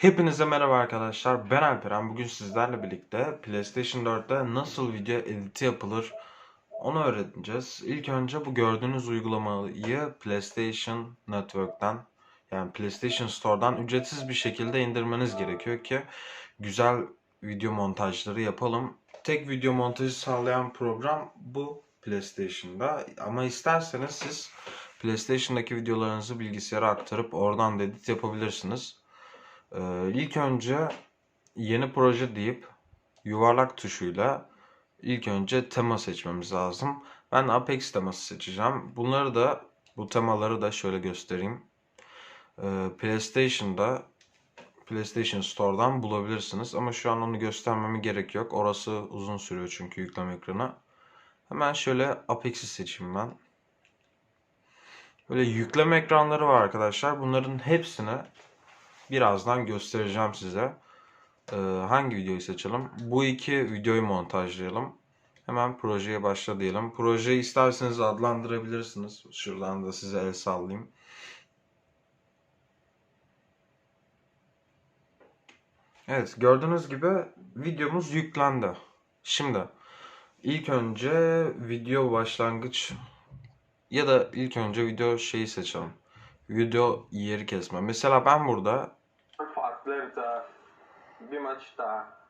Hepinize merhaba arkadaşlar. Ben Alperen. Bugün sizlerle birlikte PlayStation 4'te nasıl video editi yapılır onu öğreneceğiz. İlk önce bu gördüğünüz uygulamayı PlayStation Network'ten yani PlayStation Store'dan ücretsiz bir şekilde indirmeniz gerekiyor ki güzel video montajları yapalım. Tek video montajı sağlayan program bu PlayStation'da ama isterseniz siz PlayStation'daki videolarınızı bilgisayara aktarıp oradan da edit yapabilirsiniz. Ee, ilk önce yeni proje deyip yuvarlak tuşuyla ilk önce tema seçmemiz lazım. Ben Apex teması seçeceğim. Bunları da bu temaları da şöyle göstereyim. Ee, PlayStation'da PlayStation Store'dan bulabilirsiniz ama şu an onu göstermeme gerek yok. Orası uzun sürüyor çünkü yükleme ekranı. Hemen şöyle Apex'i seçeyim ben. Böyle yükleme ekranları var arkadaşlar. Bunların hepsini birazdan göstereceğim size. Ee, hangi videoyu seçelim? Bu iki videoyu montajlayalım. Hemen projeye başla diyelim. Projeyi isterseniz adlandırabilirsiniz. Şuradan da size el sallayayım. Evet gördüğünüz gibi videomuz yüklendi. Şimdi ilk önce video başlangıç ya da ilk önce video şeyi seçelim. Video yeri kesme. Mesela ben burada bir maç daha.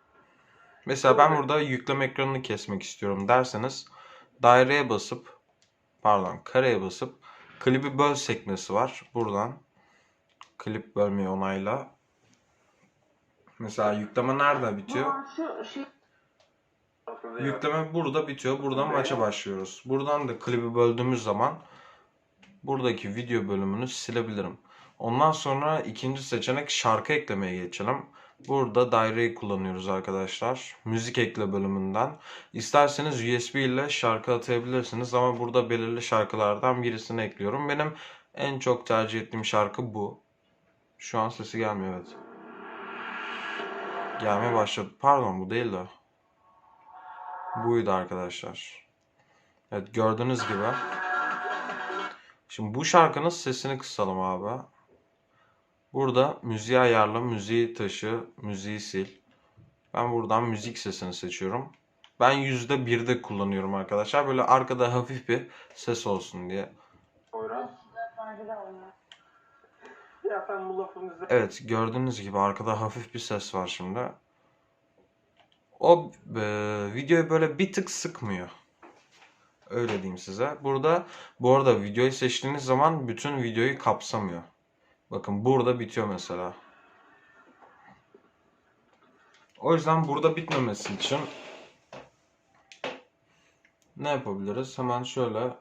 Mesela ben burada yükleme ekranını kesmek istiyorum derseniz daireye basıp pardon kareye basıp klibi böl sekmesi var. Buradan klip bölmeyi onayla. Mesela yükleme nerede bitiyor? Şey Yükleme burada bitiyor. Buradan maça başlıyoruz. Buradan da klibi böldüğümüz zaman buradaki video bölümünü silebilirim. Ondan sonra ikinci seçenek şarkı eklemeye geçelim. Burada daireyi kullanıyoruz arkadaşlar. Müzik ekle bölümünden. İsterseniz USB ile şarkı atayabilirsiniz ama burada belirli şarkılardan birisini ekliyorum. Benim en çok tercih ettiğim şarkı bu. Şu an sesi gelmiyor evet. Gelmeye başladı. Pardon bu değil de. Buydu arkadaşlar. Evet gördüğünüz gibi. Şimdi bu şarkının sesini kısalım abi. Burada müziği ayarla, müziği taşı, müziği sil. Ben buradan müzik sesini seçiyorum. Ben %1'de kullanıyorum arkadaşlar. Böyle arkada hafif bir ses olsun diye. Evet gördüğünüz gibi arkada hafif bir ses var şimdi. O e, videoyu böyle bir tık sıkmıyor. Öyle diyeyim size. Burada bu arada videoyu seçtiğiniz zaman bütün videoyu kapsamıyor. Bakın burada bitiyor mesela. O yüzden burada bitmemesi için ne yapabiliriz? Hemen şöyle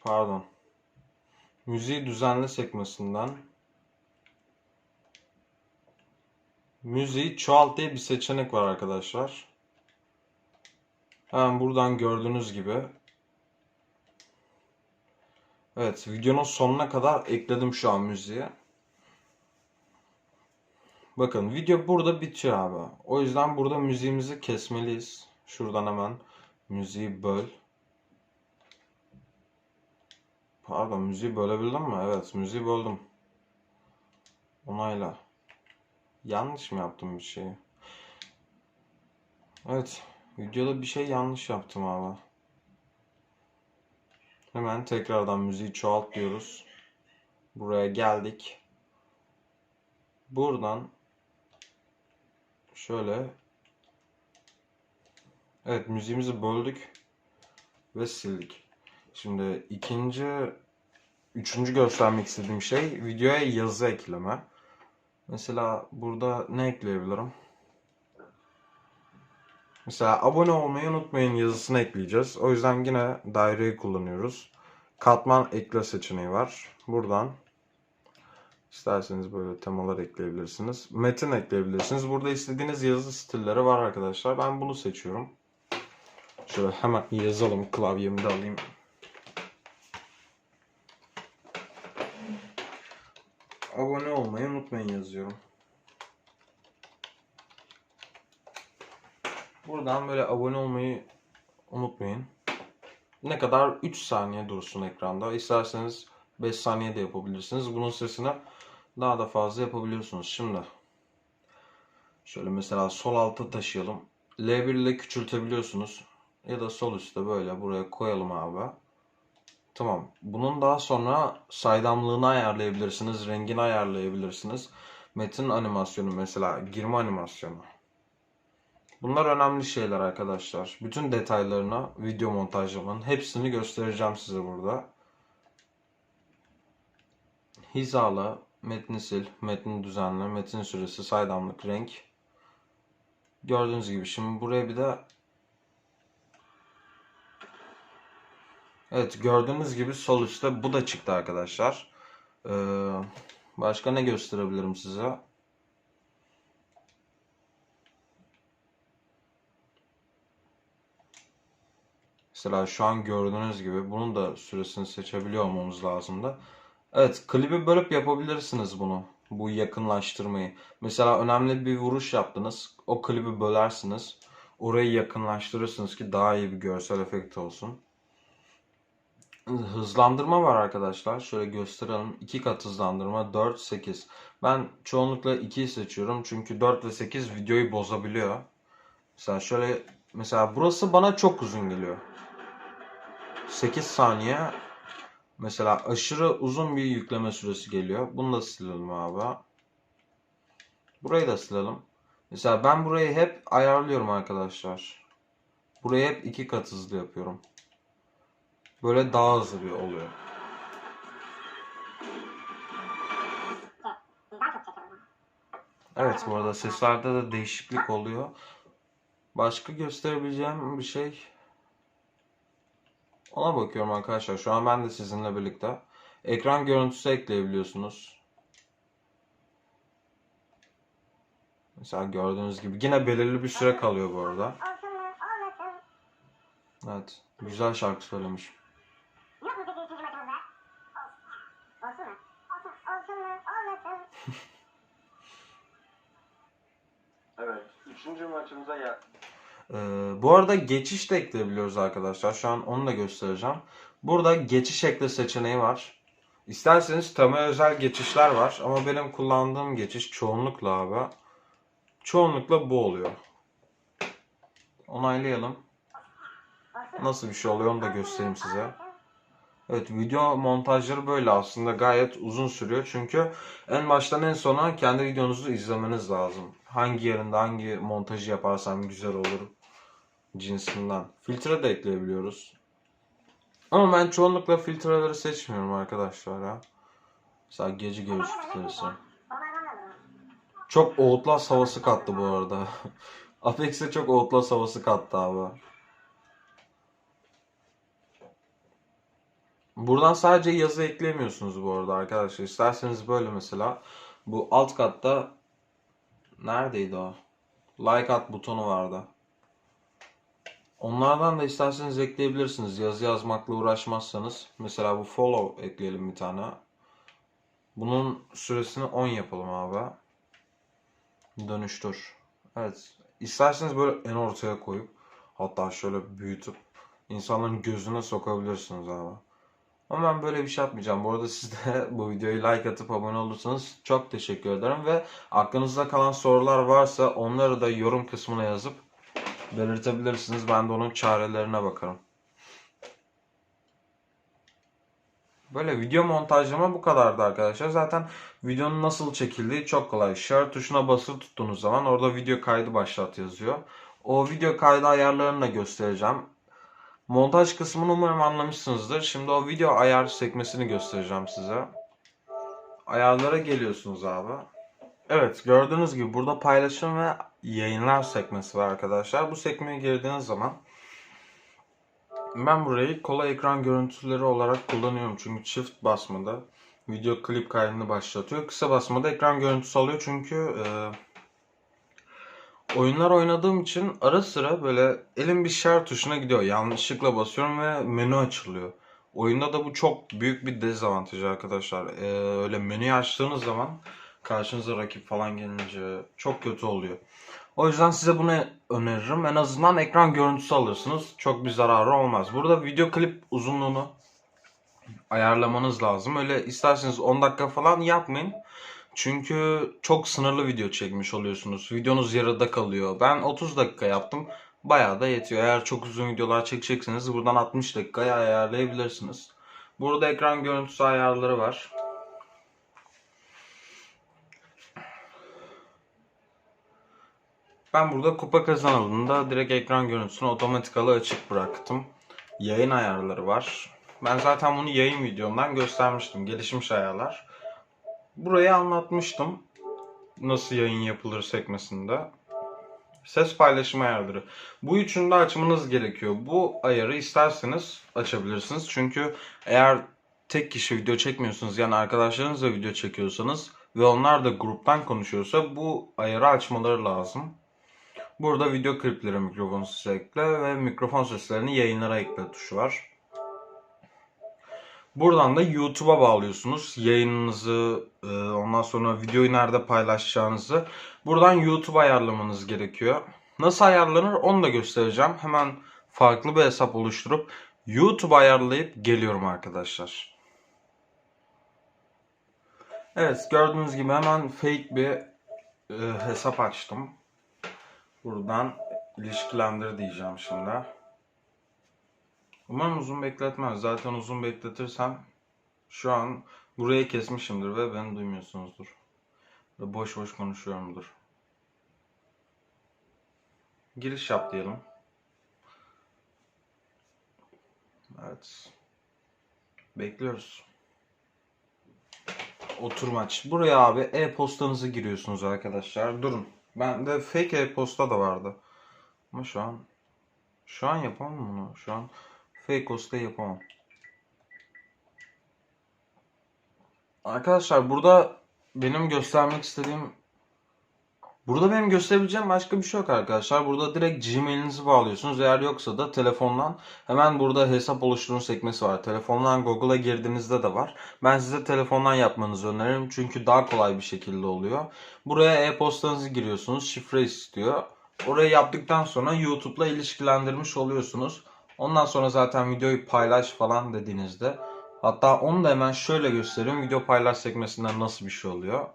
pardon. Müziği düzenle sekmesinden Müziği çoğalt diye bir seçenek var arkadaşlar. Hemen buradan gördüğünüz gibi. Evet videonun sonuna kadar ekledim şu an müziği. Bakın video burada bitiyor abi. O yüzden burada müziğimizi kesmeliyiz. Şuradan hemen müziği böl. Pardon müziği bölebildim mi? Evet müziği böldüm. Onayla. Yanlış mı yaptım bir şeyi? Evet. Videoda bir şey yanlış yaptım abi. Hemen tekrardan müziği çoğalt diyoruz. Buraya geldik. Buradan şöyle Evet müziğimizi böldük ve sildik. Şimdi ikinci üçüncü göstermek istediğim şey videoya yazı ekleme. Mesela burada ne ekleyebilirim? Mesela abone olmayı unutmayın yazısını ekleyeceğiz. O yüzden yine daireyi kullanıyoruz. Katman ekle seçeneği var. Buradan isterseniz böyle temalar ekleyebilirsiniz. Metin ekleyebilirsiniz. Burada istediğiniz yazı stilleri var arkadaşlar. Ben bunu seçiyorum. Şöyle hemen yazalım. Klavyemi de alayım. Abone olmayı unutmayın yazıyorum. Buradan böyle abone olmayı unutmayın. Ne kadar 3 saniye dursun ekranda. İsterseniz 5 saniye de yapabilirsiniz. Bunun sesini daha da fazla yapabiliyorsunuz. Şimdi Şöyle mesela sol alta taşıyalım. L1 ile küçültebiliyorsunuz. Ya da sol üstte böyle buraya koyalım abi. Tamam. Bunun daha sonra saydamlığını ayarlayabilirsiniz. Rengini ayarlayabilirsiniz. Metin animasyonu mesela girme animasyonu. Bunlar önemli şeyler arkadaşlar. Bütün detaylarını video montajlamanın hepsini göstereceğim size burada. Hizala, metni sil, metni düzenle, metin süresi, saydamlık, renk. Gördüğünüz gibi şimdi buraya bir de Evet gördüğünüz gibi sol üstte bu da çıktı arkadaşlar. Ee, başka ne gösterebilirim size? Mesela şu an gördüğünüz gibi bunun da süresini seçebiliyor olmamız lazımdı. Evet, klibi bölüp yapabilirsiniz bunu. Bu yakınlaştırmayı. Mesela önemli bir vuruş yaptınız. O klibi bölersiniz. Orayı yakınlaştırırsınız ki daha iyi bir görsel efekt olsun. Hızlandırma var arkadaşlar. Şöyle gösterelim. 2 kat hızlandırma 4 8. Ben çoğunlukla 2'yi seçiyorum. Çünkü 4 ve 8 videoyu bozabiliyor. Mesela şöyle mesela burası bana çok uzun geliyor. 8 saniye mesela aşırı uzun bir yükleme süresi geliyor. Bunu da silelim abi. Burayı da silelim. Mesela ben burayı hep ayarlıyorum arkadaşlar. Burayı hep iki kat hızlı yapıyorum. Böyle daha hızlı bir oluyor. Evet bu arada seslerde de değişiklik oluyor. Başka gösterebileceğim bir şey ona bakıyorum arkadaşlar. Şu an ben de sizinle birlikte. Ekran görüntüsü ekleyebiliyorsunuz. Mesela gördüğünüz gibi yine belirli bir süre kalıyor bu arada. Evet. Güzel şarkı söylemiş. Yok mu peki ikinci maçımızda? Olsun. Olsun mu? Olsun, olsun mu olmasın. Evet. Üçüncü maçımıza ya Ee, bu arada geçiş de ekleyebiliyoruz arkadaşlar. Şu an onu da göstereceğim. Burada geçiş ekle seçeneği var. İsterseniz tema özel geçişler var. Ama benim kullandığım geçiş çoğunlukla abi. Çoğunlukla bu oluyor. Onaylayalım. Nasıl bir şey oluyor onu da göstereyim size. Evet video montajları böyle aslında gayet uzun sürüyor. Çünkü en baştan en sona kendi videonuzu izlemeniz lazım. Hangi yerinde hangi montajı yaparsam güzel olur cinsinden. Filtre de ekleyebiliyoruz. Ama ben çoğunlukla filtreleri seçmiyorum arkadaşlar ya. Mesela gece görüş filtresi. Çok Outlast havası kattı bu arada. Apex'e çok Outlast havası kattı abi. Buradan sadece yazı eklemiyorsunuz bu arada arkadaşlar. İsterseniz böyle mesela bu alt katta neredeydi o? Like at butonu vardı. Onlardan da isterseniz ekleyebilirsiniz. Yazı yazmakla uğraşmazsanız. Mesela bu follow ekleyelim bir tane. Bunun süresini 10 yapalım abi. Dönüştür. Evet. İsterseniz böyle en ortaya koyup hatta şöyle büyütüp insanların gözüne sokabilirsiniz abi. Ama ben böyle bir şey yapmayacağım. Bu arada siz de bu videoyu like atıp abone olursanız çok teşekkür ederim ve aklınızda kalan sorular varsa onları da yorum kısmına yazıp belirtebilirsiniz. Ben de onun çarelerine bakarım. Böyle video montajlama bu kadardı arkadaşlar. Zaten videonun nasıl çekildiği çok kolay. Share tuşuna basılı tuttuğunuz zaman orada video kaydı başlat yazıyor. O video kaydı ayarlarını da göstereceğim. Montaj kısmını umarım anlamışsınızdır. Şimdi o video ayar sekmesini göstereceğim size. Ayarlara geliyorsunuz abi. Evet gördüğünüz gibi burada paylaşım ve yayınlar sekmesi var arkadaşlar. Bu sekmeye girdiğiniz zaman ben burayı kolay ekran görüntüleri olarak kullanıyorum. Çünkü çift basmada video klip kaydını başlatıyor. Kısa basmada ekran görüntüsü alıyor çünkü e, oyunlar oynadığım için ara sıra böyle elim bir share tuşuna gidiyor. Yanlışlıkla basıyorum ve menü açılıyor. Oyunda da bu çok büyük bir dezavantaj arkadaşlar. E, öyle menüyü açtığınız zaman karşınıza rakip falan gelince çok kötü oluyor. O yüzden size bunu öneririm. En azından ekran görüntüsü alırsınız. Çok bir zararı olmaz. Burada video klip uzunluğunu ayarlamanız lazım. Öyle isterseniz 10 dakika falan yapmayın. Çünkü çok sınırlı video çekmiş oluyorsunuz. Videonuz yarıda kalıyor. Ben 30 dakika yaptım. Bayağı da yetiyor. Eğer çok uzun videolar çekecekseniz buradan 60 dakikaya ayarlayabilirsiniz. Burada ekran görüntüsü ayarları var. Ben burada kupa kazanıldığında direkt ekran görüntüsünü otomatikalı açık bıraktım. Yayın ayarları var. Ben zaten bunu yayın videomdan göstermiştim. Gelişmiş ayarlar. Burayı anlatmıştım. Nasıl yayın yapılır sekmesinde. Ses paylaşım ayarları. Bu üçünü de açmanız gerekiyor. Bu ayarı isterseniz açabilirsiniz. Çünkü eğer tek kişi video çekmiyorsunuz yani arkadaşlarınızla video çekiyorsanız ve onlar da gruptan konuşuyorsa bu ayarı açmaları lazım. Burada video klipleri mikrofon sesi ekle ve mikrofon seslerini yayınlara ekle tuşu var. Buradan da YouTube'a bağlıyorsunuz yayınınızı, e, ondan sonra videoyu nerede paylaşacağınızı. Buradan YouTube ayarlamanız gerekiyor. Nasıl ayarlanır onu da göstereceğim. Hemen farklı bir hesap oluşturup YouTube ayarlayıp geliyorum arkadaşlar. Evet gördüğünüz gibi hemen fake bir e, hesap açtım. Buradan ilişkilendir diyeceğim şimdi. Umarım uzun bekletmez. Zaten uzun bekletirsem şu an burayı kesmişimdir ve beni duymuyorsunuzdur. Ve boş boş konuşuyorumdur. Giriş yap diyelim. Evet. Bekliyoruz. Oturmaç. Buraya abi e-postanızı giriyorsunuz arkadaşlar. Durun. Bende fake e-posta da vardı. Ama şu an şu an yapamam bunu. Şu an fake posta yapamam. Arkadaşlar burada benim göstermek istediğim Burada benim gösterebileceğim başka bir şey yok arkadaşlar. Burada direkt Gmail'inizi bağlıyorsunuz. Eğer yoksa da telefondan hemen burada hesap oluşturun sekmesi var. Telefondan Google'a girdiğinizde de var. Ben size telefondan yapmanızı öneririm. Çünkü daha kolay bir şekilde oluyor. Buraya e-postanızı giriyorsunuz. Şifre istiyor. Orayı yaptıktan sonra YouTube'la ilişkilendirmiş oluyorsunuz. Ondan sonra zaten videoyu paylaş falan dediğinizde hatta onu da hemen şöyle göstereyim. Video paylaş sekmesinden nasıl bir şey oluyor.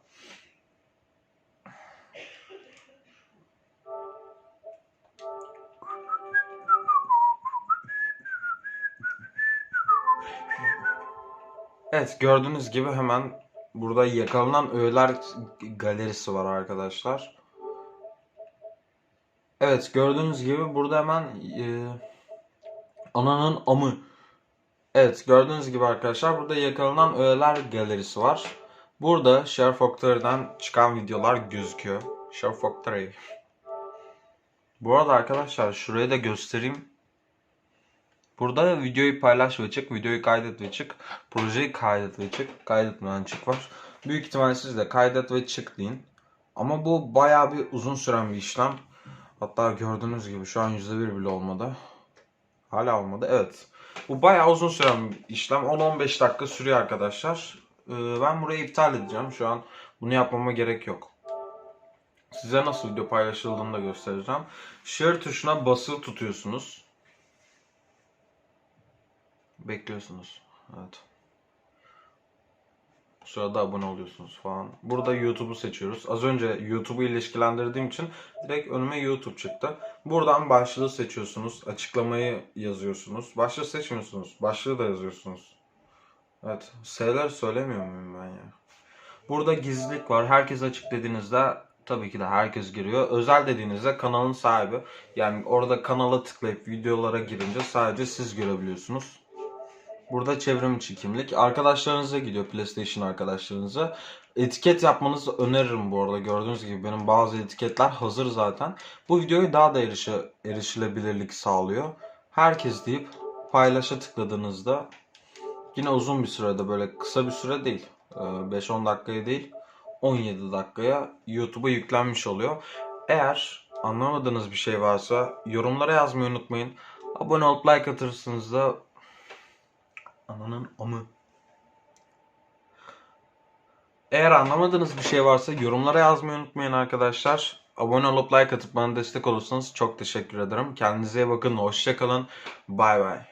Evet gördüğünüz gibi hemen burada yakalanan öğeler galerisi var arkadaşlar. Evet gördüğünüz gibi burada hemen e, ananın amı. Evet gördüğünüz gibi arkadaşlar burada yakalanan öğeler galerisi var. Burada Share Factory'den çıkan videolar gözüküyor. Share Factory. Bu arada arkadaşlar şurayı da göstereyim. Burada videoyu paylaş ve çık, videoyu kaydet ve çık, projeyi kaydet ve çık, kaydetmeden çık var. Büyük ihtimal siz de kaydet ve çık deyin. Ama bu bayağı bir uzun süren bir işlem. Hatta gördüğünüz gibi şu an %1 bile olmadı. Hala olmadı. Evet. Bu bayağı uzun süren bir işlem. 10-15 dakika sürüyor arkadaşlar. Ee, ben burayı iptal edeceğim. Şu an bunu yapmama gerek yok. Size nasıl video paylaşıldığını da göstereceğim. Share tuşuna basılı tutuyorsunuz. Bekliyorsunuz. Evet. Bu sırada abone oluyorsunuz falan. Burada YouTube'u seçiyoruz. Az önce YouTube'u ilişkilendirdiğim için direkt önüme YouTube çıktı. Buradan başlığı seçiyorsunuz. Açıklamayı yazıyorsunuz. Başlığı seçmiyorsunuz. Başlığı da yazıyorsunuz. Evet. S'ler söylemiyor muyum ben ya? Burada gizlilik var. Herkes açık dediğinizde tabii ki de herkes giriyor. Özel dediğinizde kanalın sahibi. Yani orada kanala tıklayıp videolara girince sadece siz görebiliyorsunuz. Burada çevrim içi kimlik. Arkadaşlarınıza gidiyor PlayStation arkadaşlarınıza. Etiket yapmanızı öneririm bu arada. Gördüğünüz gibi benim bazı etiketler hazır zaten. Bu videoyu daha da erişe, erişilebilirlik sağlıyor. Herkes deyip paylaşa tıkladığınızda yine uzun bir sürede böyle kısa bir süre değil. 5-10 dakikaya değil 17 dakikaya YouTube'a yüklenmiş oluyor. Eğer anlamadığınız bir şey varsa yorumlara yazmayı unutmayın. Abone olup like atırsınız da Ananın amı. Eğer anlamadığınız bir şey varsa yorumlara yazmayı unutmayın arkadaşlar. Abone olup like atıp bana destek olursanız çok teşekkür ederim. Kendinize iyi bakın. Hoşçakalın. Bay bay.